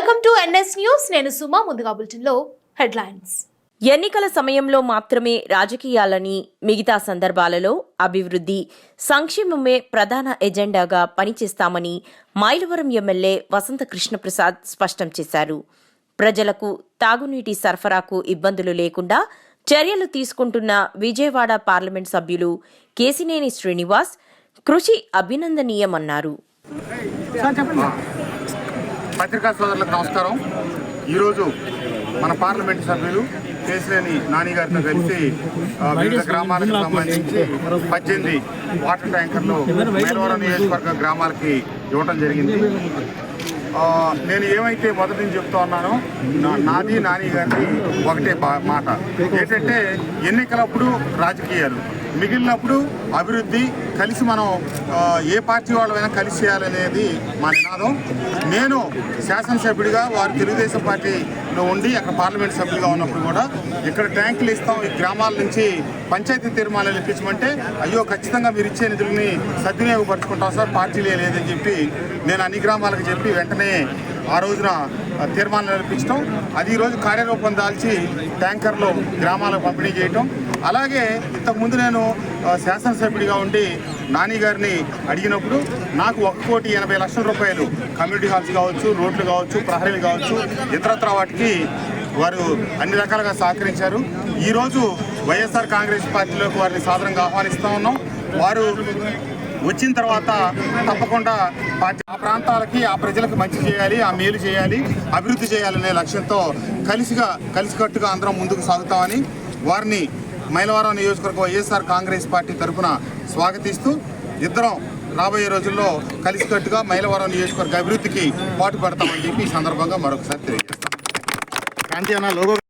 Welcome to NS news నేను సుమా ముందుగా బులెటిన్లో హెడ్లైన్స్. ఎన్నికల సమయంలో మాత్రమే రాజకీయాలని మిగతా సందర్భాలలో అభివృద్ధి సంక్షేమమే ప్రధాన ఎజెండాగా పనిచేస్తామని మైలవరం ఎమ్మెల్యే వసంత కృష్ణప్రసాద్ స్పష్టం చేశారు. ప్రజలకు తాగునీటి సరఫరాకు ఇబ్బందులు లేకుండా చర్యలు తీసుకుంటున్న విజయవాడ పార్లమెంట్ సభ్యులు కేసినేని శ్రీనివాస్ కృషి అభినందనీయమన్నారు. పత్రికా సోదరులకు నమస్కారం. ఈరోజు మన పార్లమెంట్ సభ్యులు కేసినేని నాని గారితో కలిసి వివిధ గ్రామాలకు సంబంధించి పద్దెనిమిది వాటర్ ట్యాంకర్లు మేలవరం నియోజకవర్గ గ్రామాలకి ఇవ్వడం జరిగింది. నేను ఏమైతే మొదటి నుంచి చెప్తా ఉన్నానో నా- నాది నాని గారి ఒకటే మాట. ఏంటంటే ఎన్నికలప్పుడు రాజకీయాలు మిగిలినప్పుడు అభివృద్ధి కలిసి మనం ఏ పార్టీ వాళ్ళమైనా కలిసి చేయాలనేది మా నినాదం. నేను శాసనసభ్యుడిగా వారు తెలుగుదేశం పార్టీలో ఉండి అక్కడ పార్లమెంట్ సభ్యుడిగా ఉన్నప్పుడు కూడా ఇక్కడ ట్యాంకులు ఇస్తాం ఈ గ్రామాల నుంచి పంచాయతీ తీర్మానాలు ఇప్పించమంటే అయ్యో ఖచ్చితంగా మీరు ఇచ్చే నిధులని సద్వినియోగపరుచుకుంటాం సార్ పార్టీలే లేదని చెప్పి నేను అన్ని గ్రామాలకు చెప్పి వెంటనే ఆ రోజున తీర్మానాలు ఇప్పించడం అది ఈరోజు కార్యరూపం దాల్చి ట్యాంకర్లు గ్రామాలకు పంపిణీ చేయటం అలాగే ఇంతకుముందు నేను శాసనసభ్యుడిగా ఉండి నాని గారిని అడిగినప్పుడు నాకు ఒక కోటి ఎనభై లక్షల రూపాయలు కమ్యూనిటీ హాల్స్ కావచ్చు రోడ్లు కావచ్చు ప్రహరీలు కావచ్చు ఇతరత్ర వాటికి వారు అన్ని రకాలుగా సహకరించారు. ఈరోజు వైఎస్ఆర్ కాంగ్రెస్ పార్టీలోకి వారిని సాధారణంగా ఆహ్వానిస్తూ ఉన్నాం. వారు వచ్చిన తర్వాత తప్పకుండా ఆ ప్రాంతాలకి ఆ ప్రజలకు మంచి చేయాలి ఆ మేలు చేయాలి అభివృద్ధి చేయాలనే లక్ష్యంతో కలిసిగా కలిసికట్టుగా అందరం ముందుకు సాగుతామని వారిని మైలవరం నియోజకవర్గ వైఎస్ఆర్ కాంగ్రెస్ పార్టీ తరఫున స్వాగతిస్తూ ఇద్దరం రాబోయే రోజుల్లో కలిసికట్టుగా మైలవరం నియోజకవర్గ అభివృద్ధికి పాటు పడతామని చెప్పి ఈ సందర్భంగా మరొకసారి తెలియజేస్తాం. లోగో